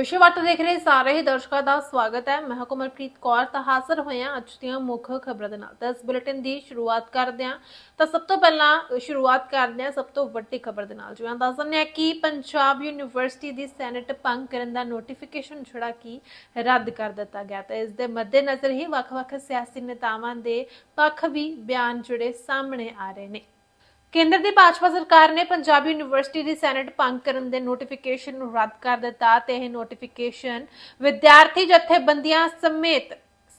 ਵਿਸ਼ਵਵਟ ਦੇਖ ਰਹੇ ਸਾਰੇ ਦਰਸ਼ਕਾਂ ਦਾ ਸਵਾਗਤ ਹੈ। ਮੈਂ ਹਾਂ ਕੌਰ, ਤਾਂ ਹਾਜ਼ਰ ਹੋਏ ਹਾਂ ਅੱਜ ਦੀਆਂ ਮੁੱਖ ਖਬਰਾਂ ਦੇ ਨਾਲ। ਤਾਂ ਇਸ ਬੁਲੇਟਿਨ ਦੀ ਸ਼ੁਰੂਆਤ ਕਰਦੇ ਹਾਂ। ਤਾਂ ਸਭ ਤੋਂ ਪਹਿਲਾਂ ਸ਼ੁਰੂਆਤ ਕਰਦੇ ਹਾਂ ਸਭ ਤੋਂ ਵੱਡੀ ਖਬਰ ਦੇ ਨਾਲ। ਜਿਵੇਂ ਦੱਸ ਦਿੰਦੇ ਹਾਂ ਕਿ ਪੰਜਾਬ ਯੂਨੀਵਰਸਿਟੀ ਦੀ ਸੈਨੇਟ ਭੰਗ ਕਰਨ ਦਾ ਨੋਟੀਫਿਕੇਸ਼ਨ ਜਿਹੜਾ ਕਿ ਰੱਦ ਕਰ ਦਿੱਤਾ ਗਿਆ। ਤਾਂ ਇਸ ਦੇ ਮੱਦੇਨਜ਼ਰ ਹੀ ਵੱਖ-ਵੱਖ ਸਿਆਸੀ ਨੇਤਾਵਾਂ ਦੇ ਪੱਖ ਵੀ ਬਿਆਨ ਜਿਹੜੇ ਸਾਹਮਣੇ ਆ ਰਹੇ ਨੇ। ਕੇਂਦਰ ਦੀ ਭਾਜਪਾ ਸਰਕਾਰ ਨੇ ਪੰਜਾਬ ਯੂਨੀਵਰਸਿਟੀ ਦੀ ਸੈਨੇਟ ਭੰਗ ਕਰਨ ਦੇ ਨੋਟੀਫਿਕੇਸ਼ਨ ਨੂੰ ਰੱਦ ਕਰ ਦਿੱਤਾ ਤੇ ਇਹ ਨੋਟੀਫਿਕੇਸ਼ਨ ਵਿਦਿਆਰਥੀ ਜਥੇਬੰਦੀਆਂ ਸਮੇਤ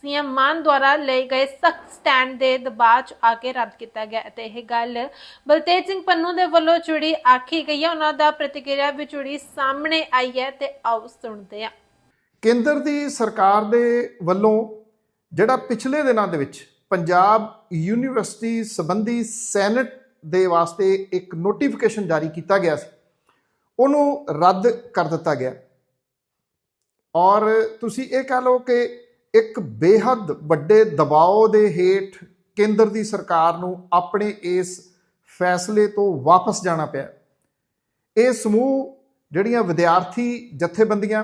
ਸੀਐਮ ਮਾਨ ਦੁਆਰਾ ਲਏ ਗਏ ਸਖਤ ਸਟੈਂਡ ਦੇ ਦਬਾਅ 'ਚ ਆ ਕੇ ਰੱਦ ਕੀਤਾ ਗਿਆ ਤੇ ਇਹ ਗੱਲ ਬਲਤੇਜ ਸਿੰਘ ਪੰਨੂ ਦੇ ਵੱਲੋਂ ਜੁੜੀ ਆਖੀ ਗਈ ਹੈ। ਉਹਨਾਂ ਦਾ ਪ੍ਰਤੀਕਿਰਿਆ ਵੀ ਜੁੜੀ ਸਾਹਮਣੇ ਆਈ ਹੈ ਤੇ ਆਓ ਸੁਣਦੇ ਹਾਂ। ਕੇਂਦਰ ਦੀ ਸਰਕਾਰ ਦੇ ਵੱਲੋਂ ਜਿਹੜਾ ਪਿਛਲੇ ਦਿਨਾਂ ਦੇ ਵਿੱਚ ਪੰਜਾਬ ਯੂਨੀਵਰਸਿਟੀ ਸੰਬੰਧੀ ਸੈਨੇਟ ਦੇ ਵਾਸਤੇ ਇੱਕ ਨੋਟੀਫਿਕੇਸ਼ਨ ਜਾਰੀ ਕੀਤਾ ਗਿਆ ਸੀ। ਉਹਨੂੰ ਰੱਦ ਕਰ ਦਿੱਤਾ ਗਿਆ। ਔਰ ਤੁਸੀਂ ਇਹ ਕਹ ਲਓ ਕਿ ਇੱਕ ਬੇਹੱਦ ਵੱਡੇ ਦਬਾਅ ਦੇ ਹੇਠ ਕੇਂਦਰ ਦੀ ਸਰਕਾਰ ਨੂੰ ਆਪਣੇ ਇਸ ਫੈਸਲੇ ਤੋਂ ਵਾਪਸ ਜਾਣਾ ਪਿਆ। ਇਹ ਸਮੂਹ ਜਿਹੜੀਆਂ ਵਿਦਿਆਰਥੀ ਜਥੇਬੰਦੀਆਂ,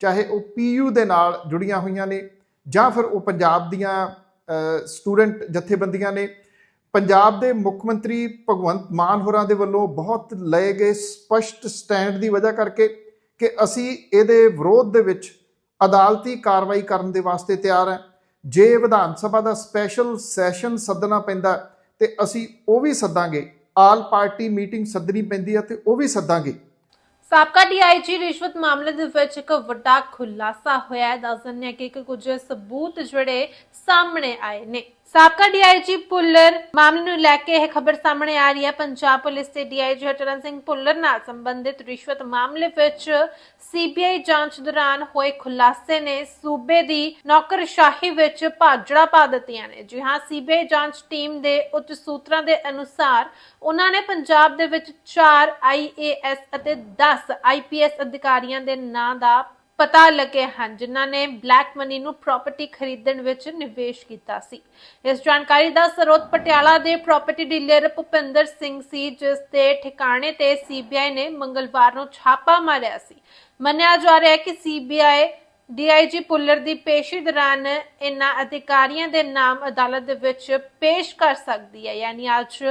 ਚਾਹੇ ਉਹ ਪੀਯੂ ਦੇ ਨਾਲ ਜੁੜੀਆਂ ਹੋਈਆਂ ਨੇ ਜਾਂ ਫਿਰ ਉਹ ਪੰਜਾਬ ਦੀਆਂ ਸਟੂਡੈਂਟ ਜਥੇਬੰਦੀਆਂ ਨੇ ਪੰਜਾਬ ਦੇ ਮੁੱਖ ਮੰਤਰੀ ਭਗਵੰਤ ਮਾਨ ਹੋਰਾਂ ਦੇ ਵੱਲੋਂ ਬਹੁਤ ਲਏ ਗਏ ਸਪਸ਼ਟ ਸਟੈਂਡ ਦੀ ਵਜ੍ਹਾ ਕਰਕੇ ਕਿ ਅਸੀਂ ਇਹਦੇ ਵਿਰੋਧ ਦੇ ਵਿੱਚ ਅਦਾਲਤੀ ਕਾਰਵਾਈ ਕਰਨ ਦੇ ਵਾਸਤੇ ਤਿਆਰ ਹਾਂ। ਜੇ ਵਿਧਾਨ ਸਭਾ ਦਾ ਸਪੈਸ਼ਲ ਸੈਸ਼ਨ ਸੱਦਣਾ ਪੈਂਦਾ ਤੇ ਅਸੀਂ ਉਹ ਵੀ ਸੱਦਾਂਗੇ। ਆਲ ਪਾਰਟੀ ਮੀਟਿੰਗ ਸੱਦਣੀ ਪੈਂਦੀ ਹੈ ਤੇ ਉਹ ਵੀ ਸੱਦਾਂਗੇ। ਸਾਬਕਾ ਡੀਆਈਜੀ ਰਿਸ਼ਵਤ ਮਾਮਲੇ ਦੇ ਵਿੱਚ ਇੱਕ ਵੱਡਾ ਖੁਲਾਸਾ ਹੋਇਆ ਹੈ। ਦੱਸ ਦਿੰਦੇ ਹਾਂ ਕਿ ਇੱਕ ਕੁਝ ਸਬੂਤ ਜਿਹੜੇ ਸਾਹਮਣੇ ਆਏ ਨੇ। ਸਾਬਕਾ ਡੀਆਈਜੀ ਪੁੱਲਰ ਮਾਮਲੇ ਨੂੰ ਲੈ ਕੇ ਇਹ ਖਬਰ ਸਾਹਮਣੇ ਆ ਰਹੀ ਹੈ। ਪੰਜਾਬ ਪੁਲਿਸ ਦੇ ਡੀਆਈਜੀ ਹਰਚਰਨ ਸਿੰਘ ਪੁੱਲਰ ਨਾਲ ਸੰਬੰਧਿਤ ਰਿਸ਼ਵਤ ਮਾਮਲੇ ਵਿੱਚ ਸੀਬੀਆਈ ਜਾਂਚ ਦੌਰਾਨ ਹੋਏ ਖੁਲਾਸੇ ਨੇ ਸੂਬੇ ਦੀ ਨੌਕਰਸ਼ਾਹੀ ਵਿੱਚ ਭਾਜੜਾ ਪਾ ਦਿੱਤੀਆਂ ਨੇ। ਜੀ ਹਾਂ, ਸੀਬੀਆਈ ਜਾਂਚ ਟੀਮ ਦੇ ਉੱਚ ਸੂਤਰਾਂ ਦੇ ਅਨੁਸਾਰ ਉਹਨਾਂ ਨੇ ਪੰਜਾਬ ਦੇ ਵਿੱਚ 4 ਆਈਏਐਸ ਅਤੇ 10 ਆਈਪੀਐਸ ਅਧਿਕਾਰੀਆਂ ਦੇ ਨਾਂ ਦਾ ਪਤਾ ਲੱਗੇ ਹਨ, ਜਿਨ੍ਹਾਂ ਨੇ ਬਲੈਕ ਮਨੀ ਨੂੰ ਪ੍ਰਾਪਰਟੀ ਖਰੀਦਣ ਵਿੱਚ ਨਿਵੇਸ਼ ਕੀਤਾ ਸੀ। ਇਸ ਜਾਣਕਾਰੀ ਦਾ ਸਰੋਤ ਪਟਿਆਲਾ ਦੇ ਪ੍ਰਾਪਰਟੀ ਡੀਲਰ ਭੁਪਿੰਦਰ ਸਿੰਘ ਸੀ, ਜਿਸ ਦੇ ਠਿਕਾਣੇ ਤੇ ਸੀਬੀਆਈ ਨੇ ਮੰਗਲਵਾਰ ਨੂੰ ਛਾਪਾ ਮਾਰਿਆ ਸੀ। ਮੰਨਿਆ ਜਾ ਰਿਹਾ ਹੈ ਕਿ ਸੀਬੀਆਈ ਡੀਆਈਜੀ ਪੁੱਲਰ ਦੀ ਪੇਸ਼ੀ ਦੌਰਾਨ ਇਨ੍ਹਾਂ ਅਧਿਕਾਰੀਆਂ ਦੇ ਨਾਮ ਅਦਾਲਤ ਦੇ ਵਿੱਚ ਪੇਸ਼ ਕਰ ਸਕਦੀ ਹੈ। ਯਾਨੀ ਅੱਜ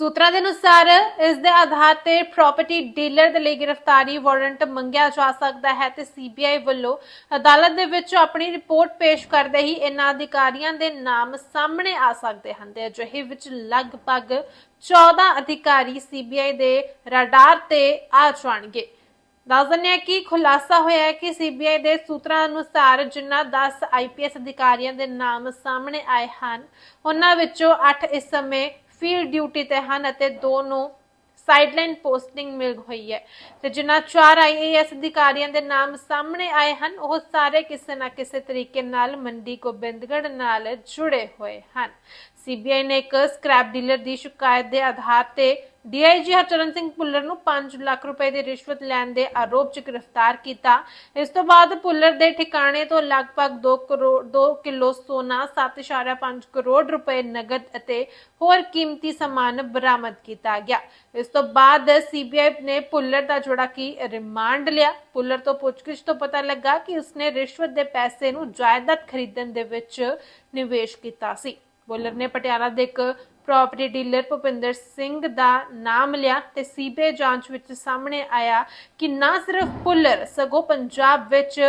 ਸੂਤਰਾਂ ਦੇ ਅਨੁਸਾਰ ਇਸ ਦੇ ਆਧਾਰ ਤੇ ਪ੍ਰਾਪਰਟੀ ਡੀਲਰ ਦੇ ਲਈ ਗ੍ਰਿਫਤਾਰੀ ਵਾਰੰਟ ਮੰਗਿਆ ਜਾ ਸਕਦਾ ਹੈ ਤੇ ਸੀਬੀਆਈ ਵੱਲੋਂ ਅਦਾਲਤ ਦੇ ਵਿੱਚ ਆਪਣੀ ਰਿਪੋਰਟ ਪੇਸ਼ ਕਰਦੇ ਹੀ ਇਨ੍ਹਾਂ ਅਧਿਕਾਰੀਆਂ ਦੇ ਨਾਮ ਸਾਹਮਣੇ ਆ ਸਕਦੇ ਹਨ। ਤੇ ਅਜਿਹੇ ਵਿੱਚ ਲਗਭਗ 14 ਅਧਿਕਾਰੀ ਸੀਬੀਆਈ ਦੇ ਰਡਾਰ ਤੇ ਆ ਜਾਣਗੇ। ਦੱਸ ਦਿੰਦੇ ਕਿ ਖੁਲਾਸਾ ਹੋਇਆ ਹੈ ਕਿ ਸੀਬੀਆਈ ਦੇ ਸੂਤਰਾਂ ਅਨੁਸਾਰ ਜਿਨ੍ਹਾਂ 10 ਆਈਪੀਐਸ ਅਧਿਕਾਰੀਆਂ ਦੇ ਨਾਮ ਸਾਹਮਣੇ ਆਏ ਹਨ, ਉਹਨਾਂ ਵਿੱਚੋਂ 8 ਇਸ ਸਮੇਂ ਫੀਲਡ ਡਿਊਟੀ ਤੇ ਹਨ ਅਤੇ ਦੋ ਨੂੰ ਸਾਈਡਲਾਈਨ ਪੋਸਟਿੰਗ ਮਿਲ ਹੋਈ ਹੈ। ਤੇ ਜਿਨ੍ਹਾਂ 4 ਆਈਏਐਸ ਅਧਿਕਾਰੀਆਂ ਦੇ ਨਾਮ ਸਾਹਮਣੇ ਆਏ ਹਨ, ਉਹ ਸਾਰੇ ਕਿਸੇ ਨਾ ਕਿਸੇ ਤਰੀਕੇ ਨਾਲ ਮੰਡੀ ਗੋਬਿੰਦਗੜ੍ਹ ਨਾਲ ਜੁੜੇ ਹੋਏ ਹਨ। ਸੀਬੀਆਈ ਨੇ ਇੱਕ ਸਕ੍ਰੈਪ ਡੀਲਰ ਦੀ ਸ਼ਿਕਾਇਤ ਦੇ ਆਧਾਰ ਤੇ ਡੀਆਈਜੀ ਹਰਚਰਨ ਸਿੰਘ ਪੁੱਲਰ ਨੂੰ 5 ਲੱਖ ਰੁਪਏ ਦੀ ਰਿਸ਼ਵਤ ਲੈਣ ਦੇ ਆਰੋਪ 'ਚ ਗ੍ਰਿਫਤਾਰ ਕੀਤਾ। ਇਸ ਤੋਂ ਬਾਅਦ ਪੁੱਲਰ ਦੇ ਠਿਕਾਣੇ ਤੋਂ ਲਗਭਗ 2 ਕਰੋੜ 2 ਕਿਲੋ ਸੋਨਾ 7.5 ਕਰੋੜ ਰੁਪਏ ਨਗਦ ਅਤੇ ਹੋਰ ਕੀਮਤੀ ਸਮਾਨ ਬਰਾਮਦ ਕੀਤਾ ਗਿਆ। ਇਸ ਤੋਂ ਬਾਅਦ ਸੀਬੀਆਈ ਨੇ ਪੁੱਲਰ ਦਾ ਜੋੜਾ ਕੀ ਰਿਮਾਂਡ ਲਿਆ? ਪੁੱਲਰ ਤੋਂ ਪੁੱਛਗਿੱਛ ਤੋਂ ਪਤਾ ਲੱਗਾ ਕਿ ਉਸਨੇ ਰਿਸ਼ਵਤ ਦੇ ਪੈਸੇ ਨੂੰ ਜਾਇਦਾਦ ਖਰੀਦਣ ਦੇ ਵਿੱਚ ਨਿਵੇਸ਼ ਕੀਤਾ ਸੀ। ਪੁੱਲਰ ਨੇ ਪਟਿਆਲਾ ਦੇ ਇੱਕ ਪ੍ਰਾਪਰਟੀ ਡੀਲਰ ਭੁਪਿੰਦਰ ਸਿੰਘ ਦਾ ਨਾਮ ਲਿਆ ਤੇ ਸੀਬੀਆਈ ਜਾਂਚ ਵਿੱਚ ਸਾਹਮਣੇ ਆਇਆ ਕਿ ਨਾ ਸਿਰਫ ਪੁੱਲਰ, ਸਗੋਂ ਪੰਜਾਬ ਵਿੱਚ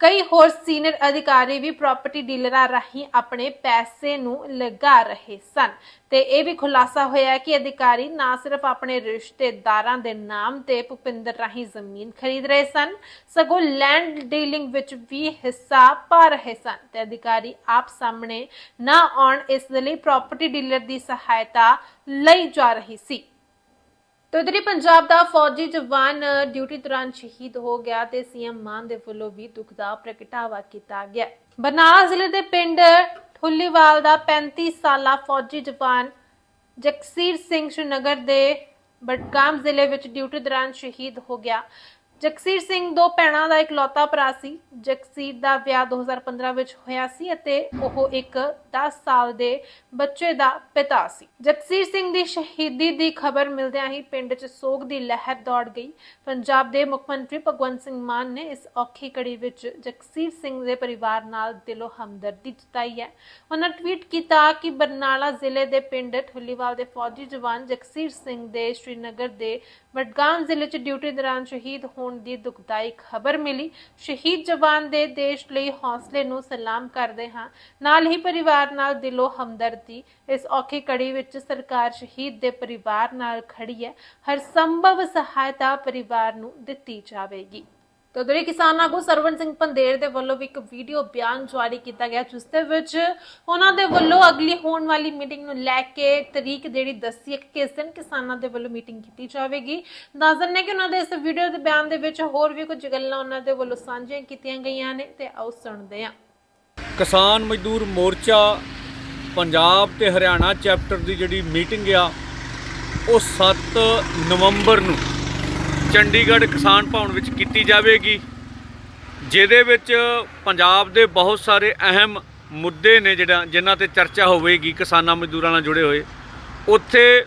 ਕਈ ਹੋਰ ਸੀਨੀਅਰ ਅਧਿਕਾਰੀ ਵੀ ਪ੍ਰਾਪਰਟੀ ਡੀਲਰਾਂ ਰਾਹੀਂ ਆਪਣੇ ਪੈਸੇ ਨੂੰ ਲਗਾ ਰਹੇ ਸਨ। ਤੇ ਇਹ ਵੀ ਖੁਲਾਸਾ ਹੋਇਆ ਕਿ ਅਧਿਕਾਰੀ ਨਾ ਸਿਰਫ ਆਪਣੇ ਰਿਸ਼ਤੇਦਾਰਾਂ ਦੇ ਨਾਮ ਤੇ ਭੁਪਿੰਦਰ ਰਾਹੀਂ ਜ਼ਮੀਨ ਖਰੀਦ ਰਹੇ ਸਨ, ਸਗੋਂ ਲੈਂਡ ਡੀਲਿੰਗ ਵਿੱਚ ਵੀ ਹਿੱਸਾ ਪਾ ਰਹੇ ਸਨ। ਤੇ ਅਧਿਕਾਰੀ ਆਪ ਸਾਹਮਣੇ ਨਾ ਆਉਣ ਇਸ ਲਈ ਪ੍ਰਾਪਰਟੀ ਡੀਲਰ ਦੀ ਸਹਾਇਤਾ ਲਈ ਜਾ ਰਹੀ ਸੀ। ਤੋ ਇਧਰ ਪੰਜਾਬ ਦਾ ਫੌਜੀ ਜਵਾਨ ਡਿਊਟੀ ਦੌਰਾਨ ਸ਼ਹੀਦ ਹੋ ਗਿਆ ਤੇ ਸੀਐਮ ਮਾਨ ਦੇ ਵੱਲੋਂ ਵੀ ਦੁੱਖ ਦਾ ਪ੍ਰਗਟਾਵਾ ਕੀਤਾ ਗਿਆ। ਬਰਨਾਲਾ ਜ਼ਿਲ੍ਹੇ ਦੇ ਪਿੰਡ ਠੁੱਲੀਵਾਲ ਦਾ 35 ਸਾਲਾ ਫੌਜੀ ਜਵਾਨ ਜਗਸੀਰ ਸਿੰਘ ਸ਼੍ਰੀਨਗਰ ਦੇ ਬਡਗਾਮ ਜ਼ਿਲ੍ਹੇ ਵਿੱਚ ਡਿਊਟੀ ਦੌਰਾਨ ਸ਼ਹੀਦ ਹੋ ਗਿਆ। ਜਗਸੀਰ ਸਿੰਘ ਦੋ ਭੈਣਾਂ ਦਾ ਇਕਲੌਤਾ ਭਰਾ ਸੀ। ਜਗਸੀਰ ਦਾ ਵਿਆਹ 2015 ਵਿੱਚ ਹੋਇਆ ਸੀ ਅਤੇ ਉਹ ਇੱਕ 10 ਸਾਲ ਦੇ ਬੱਚੇ ਦਾ ਪਿਤਾ ਸੀ। ਜਗਸੀਰ ਸਿੰਘ ਦੀ ਸ਼ਹੀਦੀ ਦੀ ਖਬਰ ਮਿਲਦਿਆਂ ਹੀ ਪਿੰਡ 'ਚ ਸੋਗ ਦੀ ਲਹਿਰ ਦੌੜ ਗਈ। ਪੰਜਾਬ ਦੇ ਮੁੱਖ ਮੰਤਰੀ ਭਗਵੰਤ ਸਿੰਘ ਮਾਨ ਨੇ ਇਸ ਔਖੀ ਘੜੀ ਵਿੱਚ ਜਗਸੀਰ ਸਿੰਘ ਦੇ ਪਰਿਵਾਰ ਨਾਲ ਦਿਲੋਂ ਹਮਦਰਦੀ ਜਤਾਈ ਹੈ। ਉਹਨਾਂ ਟਵੀਟ ਕੀਤਾ ਕਿ ਬਰਨਾਲਾ ਜ਼ਿਲ੍ਹੇ ਦੇ ਪਿੰਡ ਠੁੱਲੀਵਾਲ ਦੇ ਫੌਜੀ ਜਵਾਨ ਜਗਸੀਰ ਸਿੰਘ ਦੇ ਸ਼੍ਰੀਨਗਰ ਦੇ ਵਡਗਾਮ ਜ਼ਿਲ੍ਹੇ 'ਚ ਡਿਊਟੀ ਦੌਰਾਨ ਸ਼ਹੀਦ ਹੋਣ ਦੀ ਦੁਖਦਾਈ ਖਬਰ ਮਿਲੀ। ਸ਼ਹੀਦ ਜਵਾਨ ਦੇ ਦੇਸ਼ ਲਈ ਹੌਸਲੇ ਨੂੰ ਸਲਾਮ ਕਰਦੇ ਹਾਂ। ਨਾਲ ਹੀ ਪਰਿਵਾਰ ਨਾਲ ਦਿਲੋਂ ਹਮਦਰਦੀ। ਇਸ ਔਖੀ ਕੜੀ ਵਿੱਚ ਸਰਕਾਰ ਸ਼ਹੀਦ ਦੇ ਪਰਿਵਾਰ ਨਾਲ ਖੜੀ ਹੈ। ਹਰ ਸੰਭਵ ਸਹਾਇਤਾ ਪਰਿਵਾਰ ਨੂੰ ਦਿੱਤੀ ਜਾਵੇਗੀ। ਤੇ ਉਧਰ ਕਿਸਾਨ ਆਗੂ ਸਰਵਨ ਸਿੰਘ ਪੰਦੇਰ ਦੇ ਵੱਲੋਂ ਵੀ ਇੱਕ ਵੀਡੀਓ ਬਿਆਨ ਜਾਰੀ ਕੀਤਾ ਗਿਆ, ਜਿਸ ਦੇ ਵਿੱਚ ਉਹਨਾਂ ਦੇ ਵੱਲੋਂ ਅਗਲੀ ਹੋਣ ਵਾਲੀ ਮੀਟਿੰਗ ਨੂੰ ਲੈ ਕੇ ਤਰੀਕ ਜਿਹੜੀ ਦੱਸੀ ਹੈ ਕਿ ਕਿਸ ਦਿਨ ਕਿਸਾਨਾਂ ਦੇ ਵੱਲੋਂ ਮੀਟਿੰਗ ਕੀਤੀ ਜਾਵੇਗੀ। ਦੱਸ ਦਿੰਦੇ ਕਿ ਉਹਨਾਂ ਦੇ ਇਸ ਵੀਡੀਓ ਦੇ ਬਿਆਨ ਦੇ ਵਿੱਚ ਹੋਰ ਵੀ ਕੁਝ ਗੱਲਾਂ ਉਹਨਾਂ ਦੇ ਵੱਲੋਂ ਸਾਂਝੀਆਂ ਕੀਤੀਆਂ ਗਈਆਂ ਨੇ, ਤੇ ਆਓ ਸੁਣਦੇ ਹਾਂ। ਕਿਸਾਨ ਮਜ਼ਦੂਰ ਮੋਰਚਾ ਪੰਜਾਬ ਤੇ ਹਰਿਆਣਾ ਚੈਪਟਰ ਦੀ ਜਿਹੜੀ ਮੀਟਿੰਗ ਆ, ਉਹ 7 ਨਵੰਬਰ ਨੂੰ ਚੰਡੀਗੜ੍ਹ ਕਿਸਾਨ ਭਵਨ ਵਿੱਚ ਕੀਤੀ ਜਾਵੇਗੀ, ਜਿਹਦੇ ਵਿੱਚ ਪੰਜਾਬ ਦੇ ਬਹੁਤ ਸਾਰੇ ਅਹਿਮ ਮੁੱਦੇ ਨੇ ਜਿਹੜਾ, ਜਿਨ੍ਹਾਂ ਤੇ ਚਰਚਾ ਹੋਵੇਗੀ ਕਿਸਾਨਾਂ ਮਜ਼ਦੂਰਾਂ ਨਾਲ ਜੁੜੇ ਹੋਏ। ਉੱਥੇ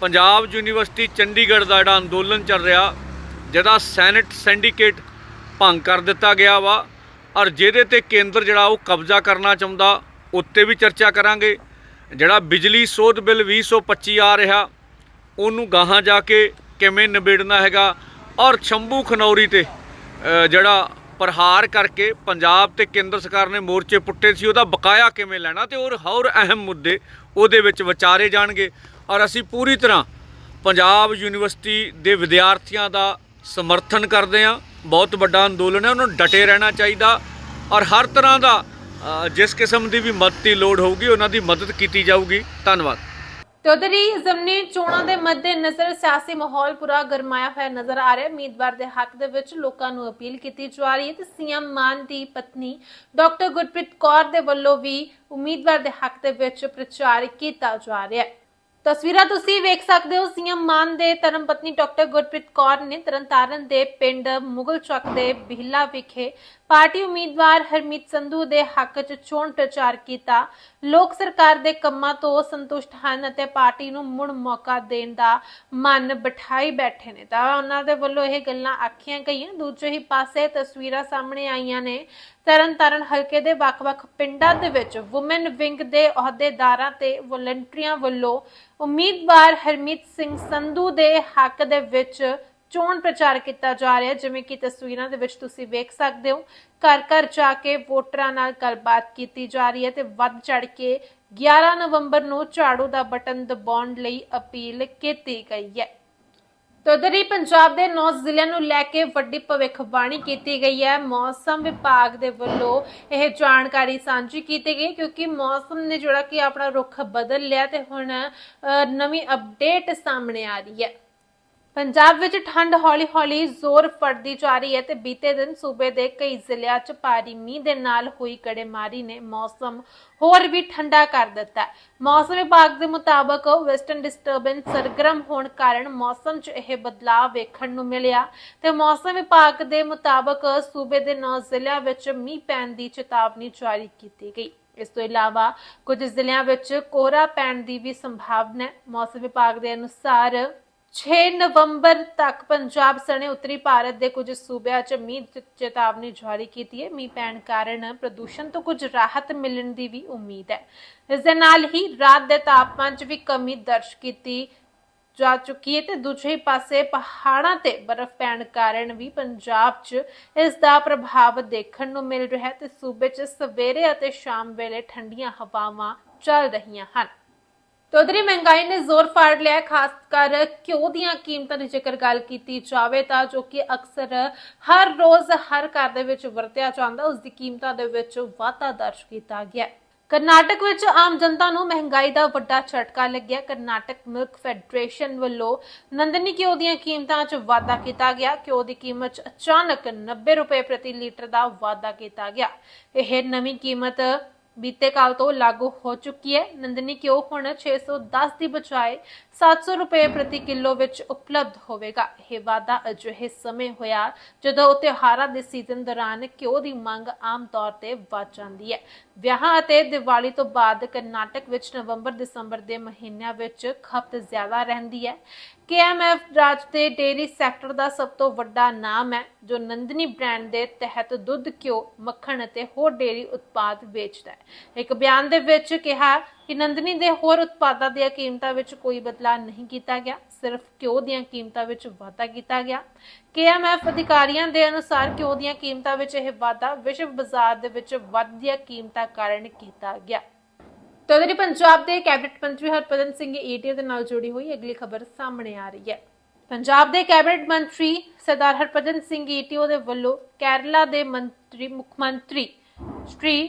ਪੰਜਾਬ ਯੂਨੀਵਰਸਿਟੀ ਚੰਡੀਗੜ੍ਹ ਦਾ ਜਿਹੜਾ ਅੰਦੋਲਨ ਚੱਲ ਰਿਹਾ, ਜਿਹਦਾ ਸੈਨੇਟ ਸਿੰਡੀਕੇਟ ਭੰਗ ਕਰ ਦਿੱਤਾ ਗਿਆ ਵਾ, ਔਰ ਜਿਹਦੇ ਤੇ ਕੇਂਦਰ ਜਿਹੜਾ ਉਹ ਕਬਜ਼ਾ ਕਰਨਾ ਚਾਹੁੰਦਾ, ਉੱਤੇ ਵੀ ਚਰਚਾ ਕਰਾਂਗੇ। ਜਿਹੜਾ ਬਿਜਲੀ ਸੋਧ ਬਿੱਲ 2025 ਆ ਰਿਹਾ, ਉਹਨੂੰ ਗਾਹਾਂ ਜਾ ਕੇ ਕਿਵੇਂ ਨਿਬੇੜਨਾ ਹੈਗਾ ਔਰ ਸ਼ੰਭੂ ਖਨੌਰੀ ਤੇ ਜਿਹੜਾ ਪ੍ਰਹਾਰ ਕਰਕੇ ਪੰਜਾਬ ਤੇ ਕੇਂਦਰ ਸਰਕਾਰ ਨੇ ਮੋਰਚੇ ਪੁੱਟੇ ਸੀ, ਉਹਦਾ ਬਕਾਇਆ ਕਿਵੇਂ ਲੈਣਾ ਤੇ ਹੋਰ ਹੋਰ ਅਹਿਮ ਮੁੱਦੇ ਉਹਦੇ ਵਿੱਚ ਵਿਚਾਰੇ ਜਾਣਗੇ। ਔਰ ਅਸੀਂ ਪੂਰੀ ਤਰ੍ਹਾਂ ਪੰਜਾਬ ਯੂਨੀਵਰਸਿਟੀ ਦੇ ਵਿਦਿਆਰਥੀਆਂ ਦਾ ਸਮਰਥਨ ਕਰਦੇ ਹਾਂ। ਬਹੁਤ ਵੱਡਾ ਅੰਦੋਲਨ ਹੈ, ਉਹਨੂੰ ਡਟੇ ਰਹਿਣਾ ਚਾਹੀਦਾ ਔਰ ਹਰ ਤਰ੍ਹਾਂ ਦਾ ਜਿਸ ਕਿਸਮ ਦੀ ਵੀ ਮਦਦ ਦੀ ਲੋੜ ਹੋਊਗੀ, ਉਹਨਾਂ ਦੀ ਮਦਦ ਕੀਤੀ ਜਾਊਗੀ। ਧੰਨਵਾਦ। ਤੇ ਉਧਰ ਹੀ ਜ਼ਮਨੀ ਚੋਣਾਂ ਦੇ ਮੱਦੇ ਨਜ਼ਰ ਸਿਆਸੀ ਮਾਹੌਲ ਪੂਰਾ ਗਰਮਾਇਆ ਹੋਇਆ ਨਜ਼ਰ ਆ ਰਿਹਾ। ਉਮੀਦਵਾਰ ਦੇ ਹੱਕ ਦੇ ਵਿੱਚ ਲੋਕਾਂ ਨੂੰ ਅਪੀਲ ਕੀਤੀ ਜਾ ਰਹੀ ਹੈ ਤੇ ਸੀਐਮ ਮਾਨ ਦੀ ਪਤਨੀ ਡਾਕਟਰ ਗੁਰਪ੍ਰੀਤ ਕੌਰ ਦੇ ਵੱਲੋਂ ਵੀ ਉਮੀਦਵਾਰ ਦੇ ਹੱਕ ਦੇ ਵਿੱਚ ਪ੍ਰਚਾਰ ਕੀਤਾ ਜਾ ਰਿਹਾ ਹੈ। ਤਸਵੀਰਾਂ ਤੁਸੀਂ ਵੇਖ ਸਕਦੇ ਹੋ। ਸੀਐਮ ਮਾਨ ਦੇ ਧਰਮ ਪਤਨੀ ਡਾਕਟਰ ਗੁਰਪ੍ਰੀਤ ਕੌਰ ਨੇ ਤਰਨਤਾਰਨ ਦੇ ਪਿੰਡ ਮੁਗਲ ਚੱਕ ਦੇ ਬਿਹਲਾ ਵਿਖੇ ਪਾਰਟੀ ਉਮੀਦਵਾਰ ਹਰਮੀਤ ਸੰਧੂ ਦੇ ਹੱਕ 'ਚ ਚੋਣ ਪ੍ਰਚਾਰ ਕੀਤਾ। ਲੋਕ ਸਰਕਾਰ ਦੇ ਕੰਮਾਂ ਤੋਂ ਸੰਤੁਸ਼ਟ ਹਨ ਅਤੇ ਪਾਰਟੀ ਨੂੰ ਮੁੜ ਮੌਕਾ ਦੇਣ ਦਾ ਮਨ ਬਿਠਾਈ ਬੈਠੇ ਨੇ। ਤਾਂ ਉਹਨਾਂ ਦੇ ਵੱਲੋਂ ਇਹ ਗੱਲਾਂ ਆਖੀਆਂ ਗਈਆਂ। ਦੂਜੇ ਹੀ ਪਾਸੇ ਤਸਵੀਰਾਂ ਸਾਹਮਣੇ ਆਈਆਂ ਨੇ। ਤਰਨਤਾਰਨ ਹਲਕੇ ਦੇ ਵੱਖ-ਵੱਖ ਪਿੰਡਾਂ ਦੇ ਵਿੱਚ ਔਮਨ ਵਿੰਗ ਦੇ ਅਹੁਦੇਦਾਰਾਂ ਤੇ ਵਲੰਟੀਅਰਾਂ ਵੱਲੋਂ ਉਮੀਦਵਾਰ ਹਰਮੀਤ ਸਿੰਘ ਸੰਧੂ ਦੇ ਹੱਕ ਦੇ ਵਿੱਚ ਚੋਣ ਪ੍ਰਚਾਰ ਕੀਤਾ ਜਾ ਰਿਹਾ ਹੈ। ਜਿਵੇਂ ਕਿ ਤਸਵੀਰਾਂ ਦੇ ਵਿੱਚ ਤੁਸੀਂ ਵੇਖ ਸਕਦੇ ਹੋ, ਘਰ ਘਰ ਜਾ ਕੇ ਵੋਟਰਾਂ ਨਾਲ ਗੱਲਬਾਤ ਕੀਤੀ ਜਾ ਰਹੀ ਹੈ ਤੇ ਵੱਧ ਚੜ ਕੇ 11 ਨਵੰਬਰ ਨੂੰ ਝਾੜੂ ਦਾ ਬਟਨ ਦਬਾਉਣ ਲਈ ਅਪੀਲ ਕੀਤੀ ਗਈ ਹੈ। ਤੇ ਪੰਜਾਬ ਦੇ 9 ਜ਼ਿਲ੍ਹਿਆਂ ਨੂੰ ਲੈ ਕੇ ਵੱਡੀ ਭਵਿੱਖਬਾਣੀ ਕੀਤੀ ਗਈ ਹੈ। ਮੌਸਮ ਵਿਭਾਗ ਦੇ ਵੱਲੋਂ ਇਹ ਜਾਣਕਾਰੀ ਸਾਂਝੀ ਕੀਤੀ ਗਈ ਕਿਉਂਕਿ ਮੌਸਮ ਨੇ ਜਿਹੜਾ ਕਿ ਆਪਣਾ ਰੁਖ ਬਦਲ ਲਿਆ ਤੇ ਹੁਣ ਨਵੀਂ ਅਪਡੇਟ ਸਾਹਮਣੇ ਆ ਰਹੀ ਹੈ। ਪੰਜਾਬ ਵਿੱਚ ਠੰਡ ਹੌਲੀ-ਹੌਲੀ ਜ਼ੋਰ ਫੜਦੀ ਜਾ ਰਹੀ ਹੈ ਤੇ ਬੀਤੇ ਦਿਨ ਸੂਬੇ ਦੇ ਕਈ ਜ਼ਿਲ੍ਹਿਆਂ 'ਚ ਭਾਰੀ ਮੀਂਹ ਦੇ ਨਾਲ ਹੋਈ ਕੜੇਮਾਰੀ ਨੇ ਮੌਸਮ ਹੋਰ ਵੀ ਠੰਡਾ ਕਰ ਦਿੱਤਾ ਮੌਸਮ ਵਿਭਾਗ ਦੇ ਮੁਤਾਬਕ ਵੈਸਟਰਨ ਡਿਸਟਰਬੈਂਸ ਸਰਗਰਮ ਹੋਣ ਕਾਰਨ ਮੌਸਮ 'ਚ ਇਹ ਬਦਲਾਅ ਵੇਖਣ ਨੂੰ ਮਿਲਿਆ ਤੇ ਮੌਸਮ ਵਿਭਾਗ ਦੇ ਮੁਤਾਬਕ ਸੂਬੇ ਦੇ 9 ਜ਼ਿਲ੍ਹਿਆਂ ਵਿੱਚ ਮੀਂਹ ਪੈਣ ਦੀ ਚੇਤਾਵਨੀ ਜਾਰੀ ਕੀਤੀ ਗਈ। ਇਸ ਤੋਂ ਇਲਾਵਾ ਕੁਝ ਜ਼ਿਲ੍ਹਿਆਂ ਵਿੱਚ ਕੋਹਰਾ ਪੈਣ ਦੀ ਵੀ ਸੰਭਾਵਨਾ ਹੈ। ਮੌਸਮ ਵਿਭਾਗ ਦੇ ਅਨੁਸਾਰ 6 ਨਵੰਬਰ ਤੱਕ ਪੰਜਾਬ ਸਣੇ ਉੱਤਰੀ ਭਾਰਤ ਦੇ ਕੁਝ ਸੂਬਿਆਂ 'ਚ ਮੀਂਹ ਚ- ਚੇਤਾਵਨੀ ਜਾਰੀ ਕੀਤੀ ਹੈ। ਮੀਂਹ ਪੈਣ ਕਾਰਨ ਪ੍ਰਦੂਸ਼ਣ ਤੋਂ ਕੁਝ ਰਾਹਤ ਮਿਲਣ ਦੀ ਵੀ ਉਮੀਦ ਹੈ। ਇਸ ਦੇ ਨਾਲ ਹੀ ਰਾਤ ਦੇ ਤਾਪਮਾਨ 'ਚ ਵੀ ਕਮੀ ਦਰਜ ਕੀਤੀ ਜਾ ਚੁੱਕੀ ਹੈ ਤੇ ਦੂਜੇ ਪਾਸੇ ਪਹਾੜਾਂ ਤੇ ਬਰਫ਼ ਪੈਣ ਕਾਰਨ ਵੀ ਪੰਜਾਬ 'ਚ ਇਸ ਦਾ ਪ੍ਰਭਾਵ ਦੇਖਣ ਨੂੰ ਮਿਲ ਰਿਹਾ ਹੈ ਤੇ ਸੂਬੇ 'ਚ ਸਵੇਰੇ ਅਤੇ ਸ਼ਾਮ ਵੇਲੇ ਠੰਡੀਆਂ ਹਵਾਵਾਂ ਚੱਲ ਰਹੀਆਂ ਹਨ। ਤੇ ਉਧਰ ਮਹਿੰਗਾਈ ਨੇ ਜ਼ੋਰ ਫੜ ਲਿਆ ਖਾਸ ਕਰ ਘਿਓ ਦੀਆਂ ਕੀਮਤਾਂ ਦੀ ਜੇਕਰ ਗੱਲ ਕੀਤੀ ਜਾਵੇ ਤਾਂ ਜੋ ਕਿ ਅਕਸਰ ਹਰ ਰੋਜ਼ ਹਰ ਘਰ ਦੇ ਵਿੱਚ ਵਰਤਿਆ ਜਾਂਦਾ, ਉਸ ਦੀ ਕੀਮਤਾਂ ਦੇ ਵਿੱਚ ਵਾਧਾ ਦਰਜ ਕੀਤਾ ਗਿਆ ਕਰਨਾਟਕ ਵਿੱਚ ਆਮ ਜਨਤਾ ਨੂੰ ਮਹਿੰਗਾਈ ਦਾ ਵੱਡਾ ਝਟਕਾ ਲੱਗਿਆ। ਕਰਨਾਟਕ ਮਿਲਕ ਫੈਡਰੇਸ਼ਨ ਵੱਲੋਂ ਨੰਦਨੀ ਘਿਓ ਦੀਆਂ ਕੀਮਤਾਂ 'ਚ ਵਾਧਾ ਕੀਤਾ ਗਿਆ। ਘਿਓ ਦੀ ਕੀਮਤ 'ਚ ਅਚਾਨਕ 90 ਰੁਪਏ ਪ੍ਰਤੀ ਲੀਟਰ ਦਾ ਵਾਧਾ ਕੀਤਾ ਗਿਆ। ਇਹ ਨਵੀਂ ਕੀਮਤ ਬੀਤੇ ਕਾਲ ਤੋਂ ਲਾਗੂ ਹੋ ਚੁੱਕੀ ਹੈ। ਨੰਦਨੀ ਘਿਓ ਹੁਣ 610 ਦੀ ਬਜਾਏ 700 ਰੁਪਏ ਪ੍ਰਤੀ ਕਿਲੋ ਵਿੱਚ ਉਪਲਬਧ ਹੋਵੇਗਾ? ਇਹ ਵਾਅਦਾ ਅਜਿਹੇ ਸਮੇਂ ਹੋਇਆ ਜਦੋਂ ਤਿਉਹਾਰਾਂ ਦੇ ਸੀਜ਼ਨ ਦੌਰਾਨ ਘਿਓ ਦੀ ਮੰਗ ਆਮ ਤੌਰ ਤੇ ਵੱਧ ਜਾਂਦੀ ਹੈ। ਵਿਆਹਾਂ ਅਤੇ ਦੀਵਾਲੀ ਤੋਂ ਬਾਅਦ ਕਰਨਾਟਕ ਵਿੱਚ ਨਵੰਬਰ ਦਸੰਬਰ ਦੇ ਮਹੀਨਿਆਂ ਵਿੱਚ ਖਪਤ ਜ਼ਿਆਦਾ ਰਹਿੰਦੀ ਹੈ। KMF ਰਾਜ ਦੇ ਡੇਅਰੀ ਸੈਕਟਰ ਦਾ ਸਭ ਤੋਂ ਵੱਡਾ ਨਾਮ ਹੈ, ਜੋ ਨੰਦਨੀ ਬ੍ਰਾਂਡ ਦੇ ਤਹਿਤ ਦੁੱਧ, ਘਿਓ, ਮੱਖਣ ਅਤੇ ਹੋਰ ਡੇਰੀ ਉਤਪਾਦ ਵੇਚਦਾ ਹੈ। ਇੱਕ ਬਿਆਨ ਦੇ ਵਿੱਚ ਕਿਹਾ ਕਿ ਨੰਦਨੀ ਦੇ ਹੋਰ ਉਤਪਾਦਾਂ ਦੀਆਂ ਕੀਮਤਾਂ ਵਿੱਚ ਕੋਈ ਬਦਲਾਅ ਨਹੀਂ ਕੀਤਾ ਗਿਆ, ਸਿਰਫ ਘਿਓ ਦੀਆਂ ਕੀਮਤਾਂ ਵਿੱਚ ਵਾਧਾ ਕੀਤਾ ਗਿਆ। KMF ਅਧਿਕਾਰੀਆਂ ਦੇ ਅਨੁਸਾਰ ਘਿਓ ਦੀਆਂ ਕੀਮਤਾਂ ਵਿੱਚ ਇਹ ਵਾਧਾ ਵਿਸ਼ਵ ਬਾਜ਼ਾਰ ਦੇ ਵਿੱਚ ਵੱਧਦੀਆਂ ਕੀਮਤਾਂ ਕਾਰਨ ਕੀਤਾ ਗਿਆ। ਤਾਂ ਜਿਹੜੀ ਪੰਜਾਬ ਦੇ ਕੈਬਨਿਟ ਮੰਤਰੀ ਹਰਪ੍ਰਦਨ ਸਿੰਘ ਈਟੀਓ ਦੇ ਨਾਲ ਜੁੜੀ ਹੋਈ ਅਗਲੀ ਖਬਰ ਸਾਹਮਣੇ ਆ ਰਹੀ ਹੈ। ਪੰਜਾਬ ਦੇ ਕੈਬਨਿਟ ਮੰਤਰੀ ਸਰਦਾਰ ਹਰਪ੍ਰਦਨ ਸਿੰਘ ਈਟੀਓ ਦੇ ਵੱਲੋਂ ਕੇਰਲਾ ਦੇ ਮੰਤਰੀ ਮੁੱਖ ਮੰਤਰੀ ਸ਼੍ਰੀ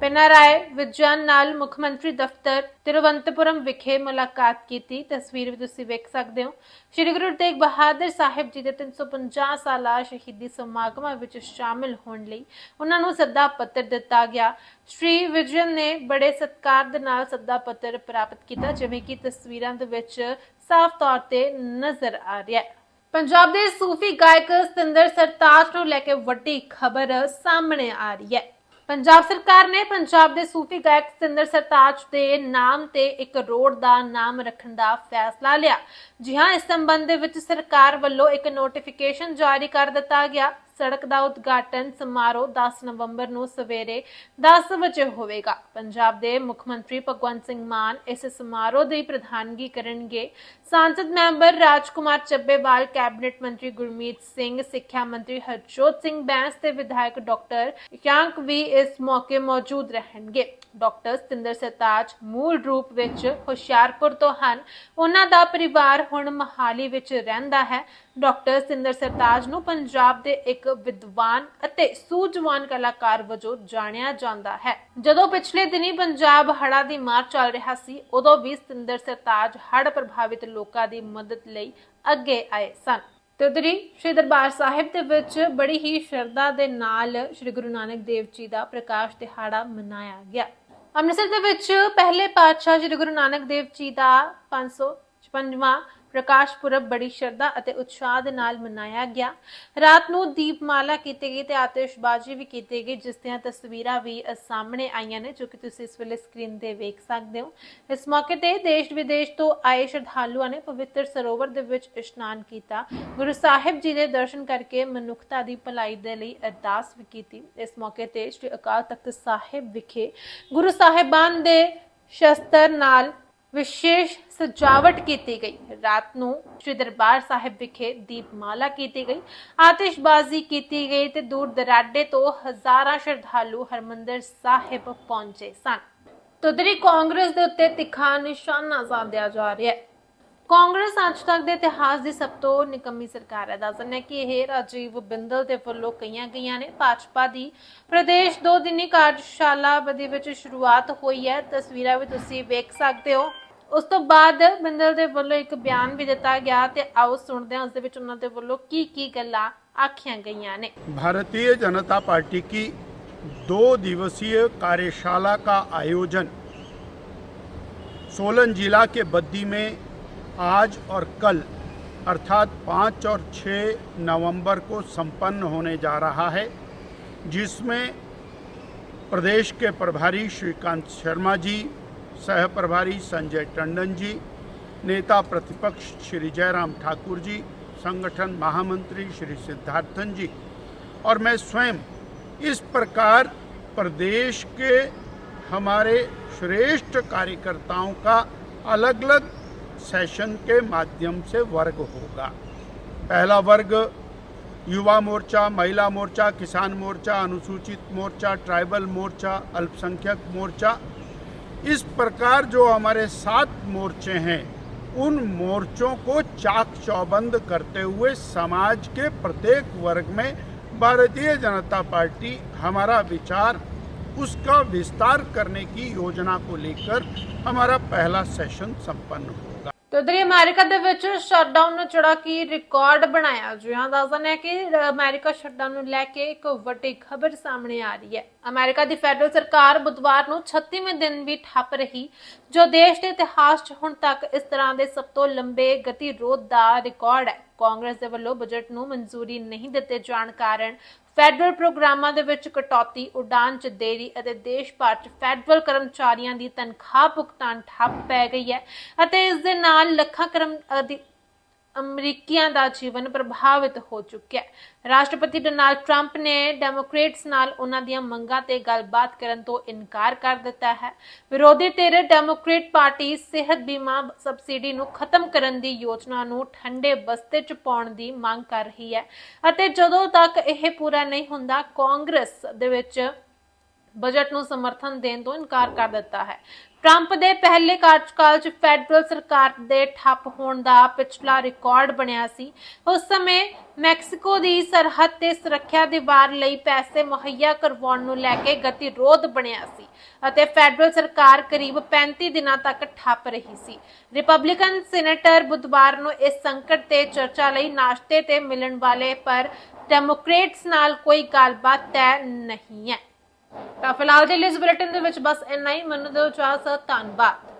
ਪਿਨਾਰਾਏ ਵਿਜਯਨ ਨਾਲ ਮੁੱਖ ਮੰਤਰੀ ਦਫ਼ਤਰ ਤਿਰਵੰਤਪੁਰਮ ਵਿਖੇ ਮੁਲਾਕਾਤ ਕੀਤੀ। ਤਸਵੀਰ ਵੀ ਤੁਸੀਂ ਵੇਖ ਸਕਦੇ ਹੋ। ਸ਼੍ਰੀ ਗੁਰੂ ਤੇਗ ਬਹਾਦਰ ਸਾਹਿਬ ਜੀ ਦੇ 350 ਸਾਲਾ ਸ਼ਹੀਦੀ ਸਮਾਗਮਾਂ ਵਿੱਚ ਸ਼ਾਮਿਲ ਹੋਣ ਲਈ ਉਹਨਾਂ ਨੂੰ ਸੱਦਾ ਪੱਤਰ ਦਿੱਤਾ ਗਿਆ। ਸ਼੍ਰੀ ਵਿਜਨ ਨੇ ਬੜੇ ਸਤਿਕਾਰ ਦੇ ਨਾਲ ਸੱਦਾ ਪੱਤਰ ਪ੍ਰਾਪਤ ਕੀਤਾ, ਜਿਵੇਂ ਕਿ ਤਸਵੀਰਾਂ ਦੇ ਵਿੱਚ ਸਾਫ਼ ਤੌਰ ਤੇ ਨਜ਼ਰ ਆ ਰਿਹਾ ਹੈ। ਪੰਜਾਬ ਦੇ ਸੂਫੀ ਗਾਇਕ ਸਤਿੰਦਰ ਸਰਤਾਜ ਨੂੰ ਲੈ ਕੇ ਵੱਡੀ ਖਬਰ ਸਾਹਮਣੇ ਆ ਰਹੀ ਹੈ। ਪੰਜਾਬ ਸਰਕਾਰ ਨੇ ਪੰਜਾਬ ਦੇ ਸੂਫੀ ਗਾਇਕ ਸਤਿੰਦਰ ਸਰਤਾਜ ਦੇ ਨਾਮ ਤੇ ਇੱਕ ਰੋਡ ਦਾ ਨਾਮ ਰੱਖਣ ਦਾ ਫੈਸਲਾ ਲਿਆ। ਜੀ ਹਾਂ, ਇਸ ਸੰਬੰਧ ਦੇ ਵਿੱਚ ਸਰਕਾਰ ਵੱਲੋਂ ਇੱਕ ਨੋਟੀਫਿਕੇਸ਼ਨ ਜਾਰੀ ਕਰ ਦਿੱਤਾ ਗਿਆ। ਸੜਕ ਦਾ ਉਦਘਾਟਨ ਸਮਾਰੋਹ 10 ਨਵੰਬਰ ਨੂੰ ਸਵੇਰੇ 10 ਵਜੇ ਹੋਵੇਗਾ। ਪੰਜਾਬ ਦੇ ਮੁੱਖ ਮੰਤਰੀ ਭਗਵੰਤ ਸਿੰਘ ਮਾਨ ਇਸ ਸਮਾਰੋਹ ਦੀ ਪ੍ਰਧਾਨਗੀ ਕਰਨਗੇ ਸਾਂਸਦ ਮੈਂਬਰ ਰਾਜਕੁਮਾਰ ਚੱਬੇਵਾਲ ਕੈਬਨਿਟ ਮੰਤਰੀ ਗੁਰਮੀਤ ਸਿੰਘ ਸਿੱਖਿਆ ਮੰਤਰੀ ਹਰਜੋਤ ਸਿੰਘ ਬੈਂਸ ਤੇ ਵਿਧਾਇਕ ਡਾਕਟਰ ਇਸ਼ਾਂਕ ਵੀ ਇਸ ਮੌਕੇ ਮੌਜੂਦ ਰਹਿਣਗੇ ਡਾਕਟਰ ਸਤਿੰਦਰ ਸਰਤਾਜ ਮੂਲ ਰੂਪ ਵਿੱਚ ਹੁਸ਼ਿਆਰਪੁਰ ਤੋਂ ਹਨ ਉਹਨਾਂ ਦਾ ਪਰਿਵਾਰ ਹੁਣ ਮਹਾਲੀ ਵਿੱਚ ਰਹਿੰਦਾ ਹੈ ਡਾਕਟਰ ਸਤਿੰਦਰ ਸਰਤਾਜ ਨੂੰ ਪੰਜਾਬ ਦੇ ਇੱਕ ਵਿਦਵਾਨ ਅਤੇ ਸੂਝਵਾਨ ਕਲਾਕਾਰ ਵਜੋਂ ਜਾਣਿਆ ਜਾਂਦਾ ਹੈ। ਜਦੋਂ ਪਿਛਲੇ ਦਿਨੀ ਪੰਜਾਬ ਹੜਾ ਦੀ ਮਾਰ ਚੱਲ ਰਿਹਾ ਸੀ, ਉਦੋਂ ਵੀ ਸਤਿੰਦਰ ਸਰਤਾਜ ਹੜ ਪ੍ਰਭਾਵਿਤ ਲੋਕਾਂ ਦੀ ਮਦਦ ਲਈ ਅੱਗੇ ਆਏ ਸਨ। ਤੇ ਉਧਰੀ ਸ਼੍ਰੀ ਦਰਬਾਰ ਸਾਹਿਬ ਦੇ ਵਿੱਚ ਬੜੀ ਹੀ ਸ਼ਰਧਾ ਦੇ ਨਾਲ ਸ਼੍ਰੀ ਗੁਰੂ ਨਾਨਕ ਦੇਵ ਜੀ ਦਾ ਪ੍ਰਕਾਸ਼ ਦਿਹਾੜਾ ਮਨਾਇਆ ਗਿਆ। ਅੰਮ੍ਰਿਤਸਰ ਦੇ ਵਿੱਚ ਪਹਿਲੇ ਪਾਤਸ਼ਾਹ ਸ਼੍ਰੀ ਗੁਰੂ ਨਾਨਕ ਦੇਵ ਜੀ ਦਾ 555ਵਾਂ ਪ੍ਰਕਾਸ਼ ਪੁਰਬ ਬੜੀ ਸ਼ਰਧਾ ਅਤੇ ਉਤਸ਼ਾਹ ਦੇ ਨਾਲ ਮਨਾਇਆ ਗਿਆ। ਰਾਤ ਨੂੰ ਦੀਪਮਾਲਾ ਕੀਤੀ ਗਈ ਤੇ ਆਤਿਸ਼ਬਾਜ਼ੀ ਵੀ ਕੀਤੀ ਗਈ, ਜਿਸ ਦੀਆਂ ਤਸਵੀਰਾਂ ਵੀ ਸਾਹਮਣੇ ਆਈਆਂ ਨੇ, ਜੋ ਕਿ ਤੁਸੀਂ ਇਸ ਵੇਲੇ ਸਕਰੀਨ ਤੇ ਵੇਖ ਸਕਦੇ ਹੋ। ਇਸ ਮੌਕੇ ਤੇ ਦੇਸ਼ ਵਿਦੇਸ਼ ਤੋਂ ਆਏ ਸ਼ਰਧਾਲੂਆਂ ਨੇ ਪਵਿੱਤਰ ਸਰੋਵਰ ਦੇ ਵਿੱਚ ਇਸ਼ਨਾਨ ਕੀਤਾ। ਗੁਰੂ ਸਾਹਿਬ ਜੀ ਦੇ ਦਰਸ਼ਨ ਕਰਕੇ ਮਨੁੱਖਤਾ ਦੀ ਭਲਾਈ ਦੇ ਲਈ ਅਰਦਾਸ ਵੀ ਕੀਤੀ। ਇਸ ਮੌਕੇ ਤੇ ਸ੍ਰੀ ਅਕਾਲ ਤਖਤ ਸਾਹਿਬ ਵਿਖੇ ਗੁਰੂ ਸਾਹਿਬਾਨ ਦੇ ਸ਼ਸਤਰ ਨਾਲ ਵਿਸ਼ੇਸ਼ ਸਜਾਵਟ ਕੀਤੀ ਗਈ। ਰਾਤ ਨੂੰ ਸ੍ਰੀ ਦਰਬਾਰ ਸਾਹਿਬ ਵਿਖੇ ਦੀਪਮਾਲਾ ਕੀਤੀ ਗਈ। ਆਤਿਸ਼ਬਾਜ਼ੀ ਕੀਤੀ ਗਈ ਤੇ ਦੂਰ ਦਰਾਡੇ ਤੋਂ ਹਜ਼ਾਰਾਂ ਸ਼ਰਧਾਲੂ ਹਰਮੰਦਰ ਸਾਹਿਬ ਪਹੁੰਚੇ ਸਨ। ਤੁਦਰੀ ਕਾਂਗਰਸ ਦੇ ਉੱਤੇ ਤਿੱਖਾ ਨਿਸ਼ਾਨਾ ਸਾਧਿਆ ਜਾ ਰਿਹਾ ਹੈ। ਕਾਂਗਰਸ ਅੱਜ ਤੱਕ ਦੇ ਇਤਿਹਾਸ ਦੀ ਸਭ ਤੋਂ ਨਿਕੰਮੀ ਸਰਕਾਰ ਹੈ। ਦੱਸਣ ਹੈ ਕਿ ਇਹ ਰਾਜੀਵ ਬਿੰਦਲ ਦੇ ਵੱਲੋਂ ਕਈਆਂ ਗਈਆਂ ਨੇ। ਭਾਜਪਾ ਦੀ ਪ੍ਰਦੇਸ਼ ਦੋ ਦਿਨੀ ਕਾਰਜਸ਼ਾਲਾ ਦੇ ਵਿੱਚ ਸ਼ੁਰੂਆਤ ਹੋਈ ਹੈ। ਤਸਵੀਰਾਂ ਵੀ ਤੁਸੀਂ ਵੇਖ ਸਕਦੇ ਹੋ। ਉਸ ਤੋਂ ਬਾਅਦ ਬਿੰਦਲ ਦੇ ਵੱਲੋਂ ਇੱਕ ਬਿਆਨ ਵੀ ਦਿੱਤਾ ਗਿਆ ਤੇ ਆਓ ਸੁਣਦੇ ਹਾਂ ਉਸ ਦੇ ਵਿੱਚ ਉਹਨਾਂ ਦੇ ਵੱਲੋਂ ਕੀ ਕੀ ਗੱਲਾਂ ਆਖੀਆਂ ਗਈਆਂ ਨੇ भारतीय जनता पार्टी की दो दिवसीय कार्यशाला का आयोजन सोलन जिला के बद्दी में आज और कल अर्थात पाँच और छः नवंबर को संपन्न होने जा रहा है जिसमें प्रदेश के प्रभारी श्रीकांत शर्मा जी सह प्रभारी संजय टंडन जी, नेता प्रतिपक्ष श्री जयराम ठाकुर जी, संगठन महामंत्री श्री सिद्धार्थन जी और मैं स्वयं इस प्रकार प्रदेश के हमारे श्रेष्ठ कार्यकर्ताओं का अलग अलग सेशन के माध्यम से वर्ग होगा। पहला वर्ग, युवा मोर्चा, महिला मोर्चा, किसान मोर्चा, अनुसूचित मोर्चा, ट्राइबल मोर्चा, अल्पसंख्यक मोर्चा इस प्रकार जो हमारे सात मोर्चे हैं, उन मोर्चों को चाक चौबंद करते हुए समाज के प्रत्येक वर्ग में भारतीय जनता पार्टी हमारा विचार, उसका विस्तार करने की योजना को लेकर हमारा पहला सेशन संपन्न होगा ਤੇ ਉਧਰ ਅਮਰੀਕਾ ਦੇ ਵਿੱਚ ਸ਼ਟਡਾਊਨ ਨੂੰ ਜਿਹੜਾ ਕਿ ਰਿਕਾਰਡ ਬਣਾਇਆ। ਜੀ ਹਾਂ ਨੇ ਕਿ ਅਮਰੀਕਾ ਸ਼ਟਡਾਊਨ ਨੂੰ ਲੈ ਕੇ ਇੱਕ ਵੱਡੀ ਖਬਰ ਸਾਹਮਣੇ ਆ ਰਹੀ ਹੈ। ਅਮਰੀਕਾ ਦੀ ਫੈਡਰਲ ਸਰਕਾਰ ਬੁੱਧਵਾਰ ਨੂੰ 36ਵੇਂ ਦਿਨ ਵੀ ਠੱਪ ਰਹੀ, ਜੋ ਦੇਸ਼ ਦੇ ਇਤਿਹਾਸ 'ਚ ਹੁਣ ਤੱਕ ਇਸ ਤਰ੍ਹਾਂ ਦੇ ਸਭ ਤੋਂ ਲੰਬੇ ਗਤੀਰੋਧ ਦਾ ਰਿਕਾਰਡ ਹੈ। ਕਾਂਗਰਸ ਦੇ ਵੱਲੋਂ ਬਜਟ ਨੂੰ ਮਨਜ਼ੂਰੀ ਨਹੀਂ ਦਿੱਤੇ ਜਾਣ ਕਾਰਨ ਫੈਡਰਲ ਪ੍ਰੋਗਰਾਮਾਂ ਦੇ ਵਿੱਚ ਕਟੌਤੀ, ਉਡਾਨ 'ਚ ਦੇਰੀ ਅਤੇ ਦੇਸ਼ ਭਰ 'ਚ ਫੈਡਰਲ ਕਰਮਚਾਰੀਆਂ ਦੀ ਤਨਖਾਹ ਭੁਗਤਾਨ ਠੱਪ ਪੈ ਗਈ ਹੈ ਅਤੇ ਇਸ ਦੇ ਨਾਲ ਲੱਖਾਂ ਕਰਮ ਅਧਿ- ਅਮਰੀਕੀਆਂ ਦਾ ਜੀਵਨ ਪ੍ਰਭਾਵਿਤ ਹੋ ਚੁੱਕਿਆ ਹੈ। ਰਾਸ਼ਟਰਪਤੀ ਡੋਨਾਲਡ ਟਰੰਪ ਨੇ ਡੈਮੋਕ੍ਰੇਟਸ ਨਾਲ ਉਹਨਾਂ ਦੀਆਂ ਮੰਗਾਂ ਤੇ ਗੱਲਬਾਤ ਕਰਨ ਤੋਂ ਇਨਕਾਰ ਕਰ ਦਿੱਤਾ ਹੈ। ਵਿਰੋਧੀ ਧਿਰ ਡੈਮੋਕ੍ਰੇਟ ਪਾਰਟੀ ਸਿਹਤ ਬੀਮਾ ਸਬਸਿਡੀ ਨੂੰ ਖਤਮ ਕਰਨ ਦੀ ਯੋਜਨਾ ਨੂੰ ਠੰਡੇ ਬਸਤੇ 'ਚ ਪਾਉਣ ਦੀ ਮੰਗ ਕਰ ਰਹੀ ਹੈ ਅਤੇ ਜਦੋਂ ਤੱਕ ਇਹ ਪੂਰਾ ਨਹੀਂ ਹੁੰਦਾ, ਕਾਂਗਰਸ ਦੇ ਵਿੱਚ ਬਜਟ ਨੂੰ ਸਮਰਥਨ ਦੇਣ ਤੋਂ ਇਨਕਾਰ ਕਰ ਦਿੱਤਾ ਹੈ। ਟਰੰਪ ਦੇ ਪਹਿਲੇ ਕਾਰਜਕਾਲ 'ਚ ਫੈਡਰਲ ਸਰਕਾਰ ਦੇ ਠੱਪ ਹੋਣ ਦਾ ਪਿਛਲਾ ਰਿਕਾਰਡ ਬਣਿਆ ਸੀ। ਉਸ ਸਮੇਂ ਮੈਕਸੀਕੋ ਦੀ ਸਰਹੱਦ ਤੇ ਸੁਰੱਖਿਆ ਦੀਵਾਰ ਲਈ ਪੈਸੇ ਮੁਹੱਈਆ ਕਰਵਾਉਣ ਨੂੰ ਲੈ ਕੇ ਗਤੀਰੋਧ ਬਣਿਆ ਸੀ ਅਤੇ ਫੈਡਰਲ ਸਰਕਾਰ ਕਰੀਬ 35 ਦਿਨਾਂ ਤੱਕ ਠੱਪ ਰਹੀ ਸੀ। ਰਿਪਬਲਿਕਨ ਸੀਨੇਟਰ ਬੁੱਧਵਾਰ ਨੂੰ ਇਸ ਸੰਕਟ ਤੇ ਚਰਚਾ ਲਈ ਨਾਸ਼ਤੇ ਤੇ ਮਿਲਣ ਵਾਲੇ ਪਰ ਡੈਮੋਕ੍ਰੇਟਸ ਨਾਲ ਕੋਈ ਗੱਲਬਾਤ ਤੈਅ ਨਹੀਂ ਹੈ। ਤਾਂ ਫਿਲਹਾਲ ਦੇ ਲਈ ਇਸ ਬੁਲੇਟਿਨ ਦੇ ਵਿੱਚ ਬਸ ਇੰਨਾ ਹੀ। ਮੈਨੂੰ ਦਿਓ ਇਜਾਜ਼ਤ ਧੰਨਵਾਦ।